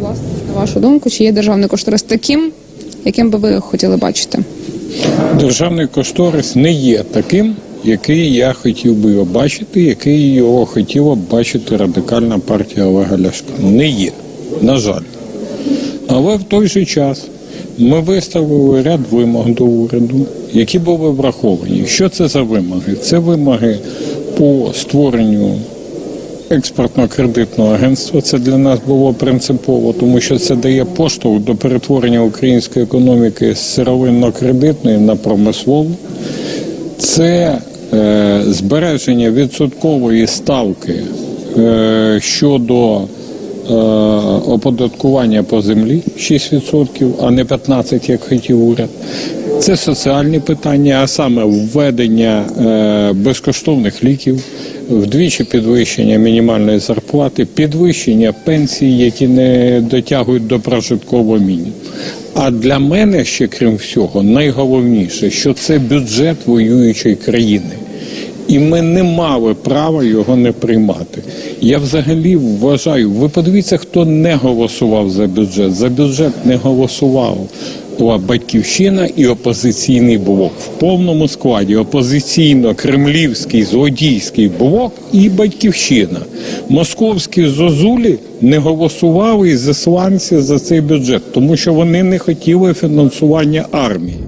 Власне, на вашу думку, чи є державний кошторис таким, яким би ви хотіли бачити? Державний кошторис не є таким, який я хотів би його бачити, який його хотіла бачити радикальна партія Олега Ляшка. Не є, на жаль. Але в той же час ми виставили ряд вимог до уряду, які були враховані. Що це за вимоги? Це вимоги по створенню експортно-кредитного агентства. Це для нас було принципово, тому що це дає поштовх до перетворення української економіки з сировинно-кредитної на промислову. Це е, збереження відсоткової ставки е, щодо е, оподаткування по землі 6%, а не 15%, як хотів уряд. Це соціальні питання, а саме введення е, безкоштовних ліків, вдвічі підвищення мінімальної зарплати, підвищення пенсій, які не дотягують до прожиткового мінімуму. А для мене ще крім всього, найголовніше, що це бюджет воюючої країни. І ми не мали права його не приймати. Я взагалі вважаю, ви подивіться, хто не голосував за бюджет. За бюджет не голосував батьківщина і опозиційний блок в повному складі. Опозиційно-кремлівський злодійський блок і батьківщина. Московські зозулі не голосували і засланці за цей бюджет, тому що вони не хотіли фінансування армії.